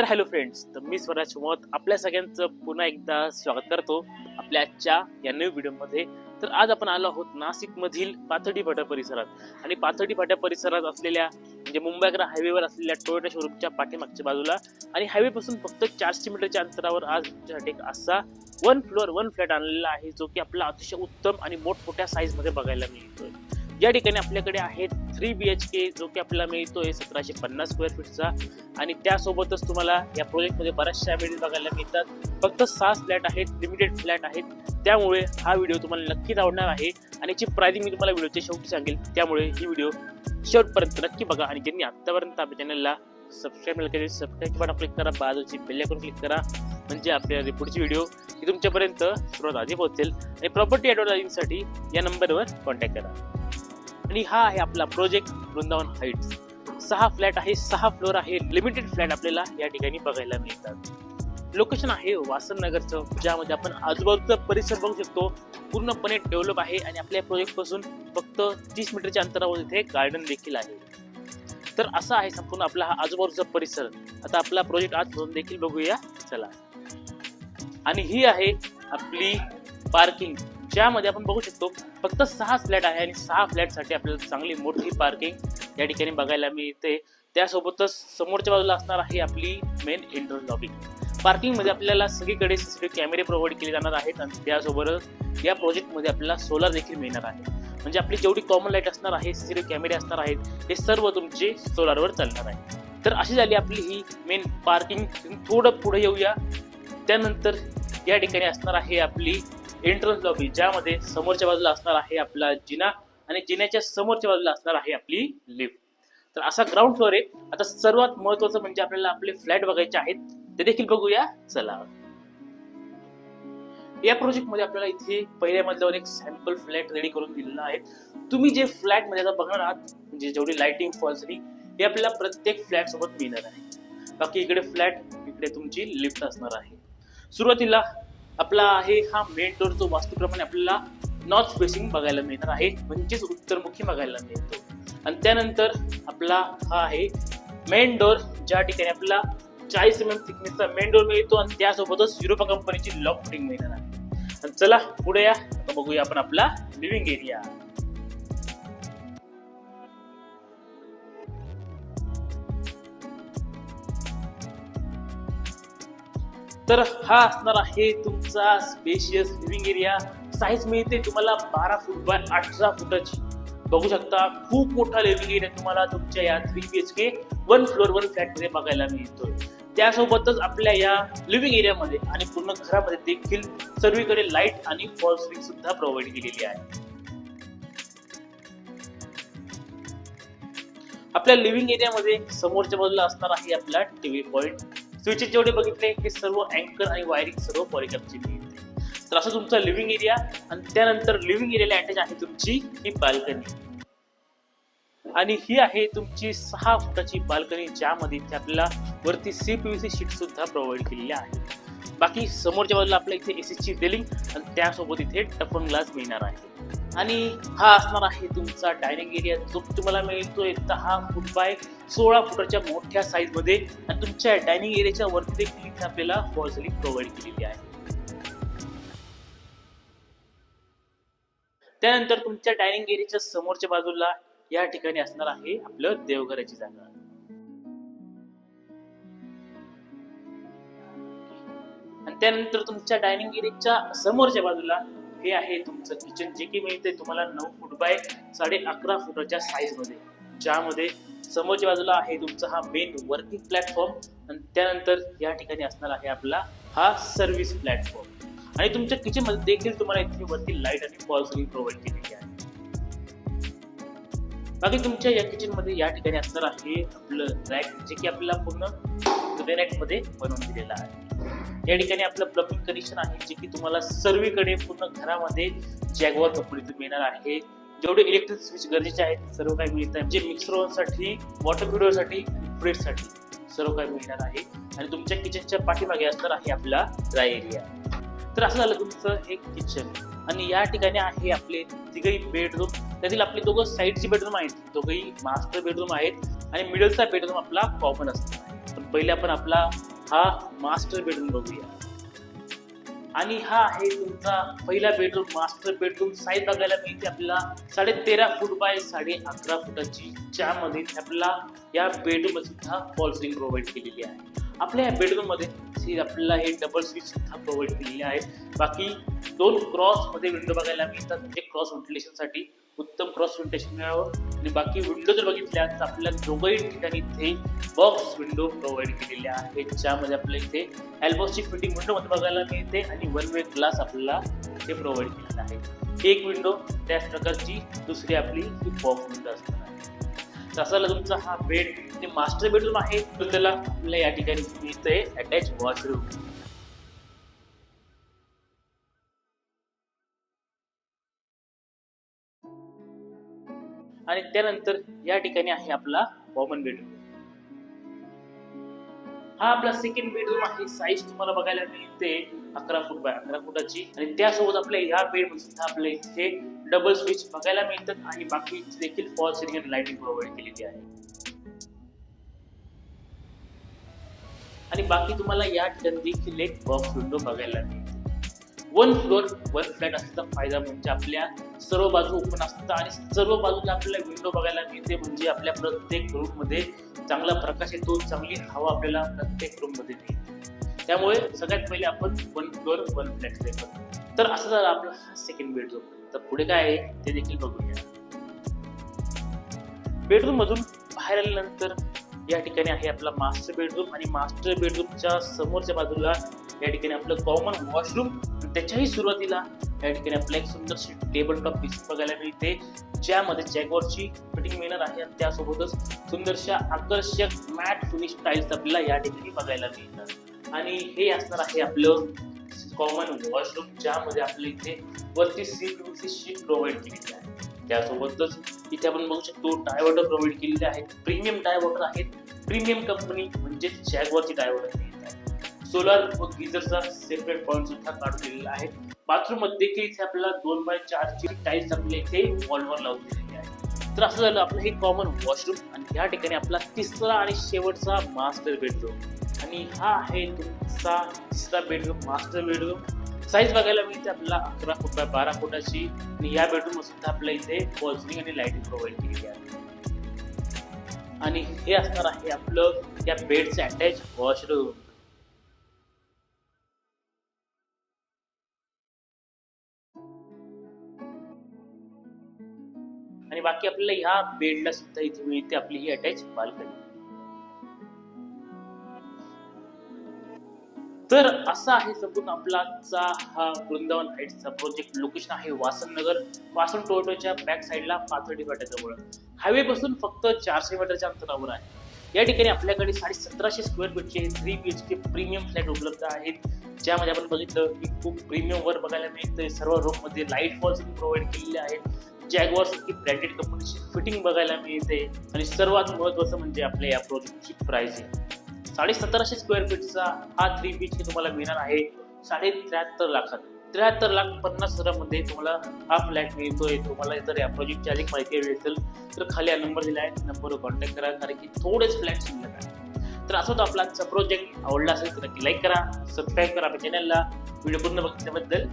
तर hello friends तर मी स्वराज मत आपल्या सगळ्यांचं पुन्हा एकदा स्वागत करतो आपल्या आजच्या या नवीन व्हिडिओमध्ये. तर आज आपण आलो आहोत नाशिकमधील पाथर्डी फाट्या परिसरात. आणि पाथर्डी फाट्या परिसरात असलेल्या म्हणजे मुंबईकडे हायवेवर असलेल्या टोयोटा शोरूमच्या पाठीमागच्या बाजूला आणि हायवेपासून फक्त चारशे मीटरच्या अंतरावर आज तुमच्यासाठी एक असा वन फ्लोअर वन फ्लॅट आणलेला आहे जो की आपला अतिशय उत्तम आणि मोठमोठ्या साईजमध्ये बघायला मिळतोय. या ठिकाणी आपल्याकडे आहे थ्री बी एच के जो की आपल्याला मिळतोय सतराशे पन्नास स्क्वेअर फीटचा आणि त्यासोबतच तुम्हाला या प्रोजेक्टमध्ये बऱ्याचशा वेळी बघायला मिळतात. फक्त सहा फ्लॅट आहेत लिमिटेड फ्लॅट आहेत. त्यामुळे हा व्हिडिओ तुम्हाला नक्कीच आवडणार आहे. आणि याची प्राइसिंग मी तुम्हाला व्हिडिओच्या शेवटी सांगेल. त्यामुळे ही व्हिडिओ शेवटपर्यंत नक्की बघा. आणि ज्यांनी आत्तापर्यंत आपल्या चॅनलला सबस्क्राईब केले सबस्क्राईब बटन क्लिक करा. बाजूची बेल आयकॉन क्लिक करा. म्हणजे आपल्या पुढची व्हिडिओ ही तुमच्यापर्यंत सर्वात आधी पोहोचेल. आणि प्रॉपर्टी ॲडवर्टायझिंगसाठी या नंबरवर कॉन्टॅक्ट करा. आणि हा आहे आपला प्रोजेक्ट वृंदावन हाईट्स सहा फ्लॅट आहे सहा फ्लोअर आहे लिमिटेड फ्लॅट आपल्याला या ठिकाणी बघायला मिळतात. लोकेशन आहे वासन नगरचं ज्यामध्ये आपण आजूबाजूचा परिसर बघू शकतो. पूर्णपणे डेव्हलप आहे आणि आपल्या प्रोजेक्टपासून फक्त तीस मीटरच्या अंतरावर इथे गार्डन देखील आहे. तर असा आहे संपूर्ण आपला हा आजूबाजूचा परिसर. आता आपला प्रोजेक्ट आज म्हणून देखील बघूया. चला. आणि ही आहे आपली पार्किंग ज्यामध्ये आपण बघू शकतो फक्त सहा फ्लॅट आहे आणि सहा फ्लॅटसाठी आपल्याला चांगली मोठी पार्किंग या ठिकाणी बघायला मिळते. त्यासोबतच समोरच्या बाजूला असणार आहे आपली मेन एंट्रन्स लॉबी पार्किंगमध्ये आपल्याला सगळीकडे सीसीटीव्ही कॅमेरे प्रोव्हाइड केले जाणार आहेत आणि त्यासोबतच या प्रोजेक्टमध्ये आपल्याला सोलार देखील मिळणार आहे. म्हणजे आपली जेवढी कॉमन लाइट असणार आहे सीसीटीव्ही कॅमेरे असणार आहेत हे सर्व तुमचे सोलारवर चालणार आहे. तर अशी झाली आपली ही मेन पार्किंग थोडं पुढे येऊया. त्यानंतर या ठिकाणी असणार आहे आपली एंट्रन्स लॉबी ज्यामध्ये समोरच्या बाजूला असणार आहे आपला जिना आणि जिन्याच्या समोरच्या बाजूला असणार आहे आपली लिफ्ट. तर असा ग्राउंड फ्लोअर आहे. आता सर्वात महत्वाचं म्हणजे आपल्याला आपले फ्लॅट बघायचे आहेत. ते देखील बघूया. चला. या प्रोजेक्टमध्ये आपल्याला इथे पहिल्या मधल्यावर एक सॅम्पल फ्लॅट रेडी करून दिलेला आहे. तुम्ही जे फ्लॅटमध्ये आता बघणार आहात म्हणजे जेवढी लाइटिंग फॉल्सरी हे आपल्याला प्रत्येक फ्लॅट सोबत मिळणार आहे. बाकी इकडे फ्लॅट इकडे तुमची लिफ्ट असणार आहे. सुरुवातीला आपला आहे हा मेन डोर जो वास्तूप्रमाणे आपल्याला नॉर्थ फेसिंग बघायला मिळणार आहे म्हणजेच उत्तरमुखी बघायला मिळतो. आणि त्यानंतर आपला हा आहे मेन डोर ज्या ठिकाणी आपला चाळीस एम एम थिकनेसचा मेन डोर मिळतो आणि त्यासोबतच युरोपा कंपनीची लॉक फिटिंग मिळणार आहे. चला पुढे या बघूया आपण आपला लिव्हिंग एरिया तर हा असणार आहे तुमचा स्पेशियस लिव्हिंग एरिया साईज मिळते तुम्हाला बारा फूट बाय अठरा फुटाची. बघू शकता खूप मोठा लिव्हिंग एरिया तुम्हाला तुमच्या या three B H K one floor one फ्लॅटमध्ये बघायला मिळतोय. त्यासोबतच आपल्या या लिव्हिंग एरियामध्ये आणि पूर्ण घरामध्ये देखील सर्वीकडे लाइट आणि फॉल स्विंग सुद्धा प्रोव्हाइड केलेली आहे. आपल्या लिव्हिंग एरियामध्ये समोरच्या बाजूला असणार आहे आपला टीव्ही पॉईंट स्विचेस जेवढे बघितले हे सर्व अँकर आणि वायरिंग सर्व पॉलिकॅपची मिळते तर असं तुमचा लिव्हिंग एरिया आणि त्यानंतर लिव्हिंग एरियाला अटॅच आहे तुमची ही बाल्कनी आणि ही आहे तुमची सहा फुटाची बाल्कनी ज्यामध्ये इथे आपल्याला वरती सी पी सी शीट सुद्धा प्रोव्हाइड केलेली आहे. बाकी समोरच्या बाजूला आपल्या इथे एसीची रेलिंग आणि त्यासोबत इथे टफन ग्लास मिळणार आहे. आणि हा असणार आहे तुमचा डायनिंग एरिया जो तुम्हाला मिळतोय दहा फूट बाय सोळा फुटाच्या मोठ्या साईजमध्ये आणि तुमच्या डायनिंग एरियाच्या वरती देखील आपल्याला फॉल सिलिंग प्रोव्हाइड केलेली आहे. त्यानंतर तुमच्या डायनिंग एरियाच्या समोरच्या बाजूला या ठिकाणी असणार आहे आपलं देवघराची जागा. आणि त्यानंतर तुमच्या डायनिंग एरियाच्या समोरच्या बाजूला हे आहे तुमचं किचन जे की मिळते तुम्हाला नऊ फूट बाय साडे अकरा फुटाच्या साईजमध्ये. ज्यामध्ये समोरच्या बाजूला आहे तुमचा हा मेन वर्किंग प्लॅटफॉर्म आणि त्यानंतर या ठिकाणी असणार आहे आपला हा सर्व्हिस प्लॅटफॉर्म आणि तुमच्या किचनमध्ये देखील तुम्हाला इथे वरती लाइट आणि फॉल प्रोव्हाइड केलेली आहे. बाकी तुमच्या या किचनमध्ये या ठिकाणी असणार आहे आपलं रॅक जे की आपल्याला पूर्णमध्ये बनवून दिलेलं आहे. या ठिकाणी आपलं प्लम्बिंग कनेक्शन आहे जे की तुम्हाला सर्वीकडे पूर्ण घरामध्ये जॅगवर कंपनीतून मिळणार आहे. जेवढे इलेक्ट्रिक स्विच गरजेचे आहेत सर्व काही मिळत आहे. म्हणजे ओव्हनसाठी वॉटर फिडरसाठी ब्रेडसाठी सर्व काही मिळणार आहे. आणि तुमच्या किचनच्या पाठीमागे असणार आहे आपला ड्राय एरिया तर असं झालं तुमचं हे किचन आणि या ठिकाणी आहे आपले तिघही बेडरूम त्यातील आपले दोघं साईडचे बेडरूम आहेत. दोघंही मास्टर बेडरूम आहेत. आणि मिडलचा बेडरूम आपला कॉमन असतो पण पहिले आपण आपला हा मास्टर बेडरूम बघूया. आणि हा आहे तुमचा पहिला बेडरूम मास्टर बेडरूम साईज बघायला मिळते आपल्याला साडे तेरा फूट बाय साडे अकरा फुटाची. ज्यामध्ये आपल्याला या बेडरूम सुद्धा फॉल सिलिंग प्रोव्हाइड केलेली आहे. आपल्या या बेडरूममध्ये आपल्याला हे डबल स्विच सुद्धा प्रोव्हाइड केलेली आहे बाकी दोन क्रॉसमध्ये विंडो बघायला मिळतात. म्हणजे क्रॉस व्हेंटिलेशनसाठी उत्तम क्रॉस व्हेंटिलेशन मिळावं. आणि बाकी विंडो जर बघितल्या तर आपल्याला दोघंही ठिकाणी इथे बॉक्स विंडो प्रोव्हाइड केलेल्या आहेत. ज्यामध्ये आपल्याला इथे एल्बोसची फिटिंग विंडो मध्ये बघायला मिळते आणि वन वे ग्लास आपल्याला इथे प्रोव्हाइड केलेला आहे. एक विंडो त्याच प्रकारची दुसरी आपली ही बॉक्स विंडो असणार आहे. तसाला तुमचा हा बेड मास्टर बेडरूम आहे. तर त्याला आपल्याला या ठिकाणी मिळतंय अटॅच वॉशरूम आणि त्यानंतर या ठिकाणी आहे आपला कॉमन बेडरूम हा आपला सेकंड बेडरूम आहे. साईज तुम्हाला बघायला मिळते अकरा फूट बाय अकरा फुटाची. आणि त्यासोबत आपल्या ह्या बेड सुद्धा आपल्या इथे डबल स्विच बघायला मिळतात. आणि बाकी देखील फॉल सिलिंग आणि लाइटिंग प्रोव्हाइड केलेली आहे. आणि बाकी तुम्हाला या ठिकाणी देखील एक बॉक्स विंडो बघायला मिळते. वन फ्लोअर वन फ्लॅट असल्याचा फायदा म्हणजे आपल्या सर्व बाजू ओपन असतात आणि सर्व बाजूला आपल्याला विंडो बघायला मिळते म्हणजे आपल्या प्रत्येक रूममध्ये चांगला प्रकाश येतो चांगली हवा आपल्याला प्रत्येक रूममध्ये मिळते. त्यामुळे सगळ्यात पहिले आपण वन फ्लोअर वन फ्लॅट करतो तर असं झालं आपला हा सेकंड बेडरूम तर पुढे काय आहे ते देखील बघूया. बेडरूम मधून बाहेर आल्यानंतर या ठिकाणी आहे आपला मास्टर बेडरूम आणि मास्टर बेडरूमच्या समोरच्या बाजूला या ठिकाणी आपलं कॉमन वॉशरूम त्याच्याही सुरुवातीला या ठिकाणी आपल्याला एक सुंदरशी टेबल टॉप पीस बघायला मिळते. ज्यामध्ये जॅगवरची फिटिंग मिळणार आहे आणि त्यासोबतच सुंदरशा आकर्षक मॅट फिनिश टाईल्स आपल्याला या ठिकाणी बघायला मिळतात. आणि हे असणार आहे आपलं कॉमन वॉशरूम ज्यामध्ये आपल्या इथे वरती सी सी शीट प्रोव्हाइड केलेली आहे. त्यासोबतच इथे आपण बघू शकतो टाय वॉटर प्रोव्हाइड केलेले आहेत प्रीमियम टाय वॉटर आहेत. प्रीमियम कंपनी म्हणजे जॅगवरची टाय वॉटर आहे सोलार व गिझरचा सेपरेट पॉईंट सुद्धा काढून दिलेला आहे. बाथरूममध्ये देखील इथे आपल्याला दोन बाय चारची टाईल्स आपल्या इथे वॉलवर लावून दिलेली आहे. तर असं झालं आपलं हे कॉमन वॉशरूम आणि या ठिकाणी आपला तिसरा आणि शेवटचा मास्टर बेडरूम आणि हा आहे तुमचा तिसरा बेडरूम मास्टर बेडरूम साईज बघायला मिळते आपल्याला अकरा फुट बाय बारा फुटाची. आणि या बेडरूम सुद्धा आपल्या इथे वॉल्सिंग आणि लाईटिंग प्रोव्हाइड केलेली आहे. आणि हे असणार आहे आपलं या बेडचं अटॅच वॉशरूम आपल्याला ह्या बेडला सुद्धा इथे मिळते आपली ही अटॅच बाल्कनी तर असा आहे संपूर्ण आपला आजचा हा वृंदावन हाईट्सचा प्रोजेक्ट लोकेशन आहे वासन नगर वासन टोटोच्या बॅक साईडला पाथर्डी फाट्याजवळ. हायवे पासून फक्त चारशे मीटरच्या अंतरावर आहे. या ठिकाणी आपल्याकडे साडे सतराशे square फीटचे three B H K premium flat उपलब्ध आहेत. ज्यामध्ये आपण बघितलं की खूप प्रीमियम वर बघायला मिळतं सर्व रूममध्ये लाइट फॉल्स प्रोव्हाइड केलेले आहेत. जॅगवार सारखी ब्रँडेड कंपनीची फिटिंग बघायला मिळते. आणि सर्वात महत्वाचं म्हणजे आपल्या या प्रोजेक्टची प्राइसिंग साडे सतराशे स्क्वेअर फीटचा हा थ्री बी के तुम्हाला मिळणार आहे साडे त्र्याहत्तर लाखात. त्र्याहत्तर लाख पन्नास हजारामध्ये तुम्हाला हा फ्लॅट मिळतोय. तुम्हाला जर या प्रोजेक्टची अधिक माहिती हवी असेल तर खाली हा नंबर दिला आहे. नंबरवर कॉन्टॅक्ट करा कारण की थोडेच फ्लॅट शिल्लक आहे. तर असं होतं आपला. आजचा प्रोजेक्ट आवडला असेल तर नक्की लाईक करा सबस्क्राईब करा आपल्या चॅनलला व्हिडिओ पूर्ण बघितल्याबद्दल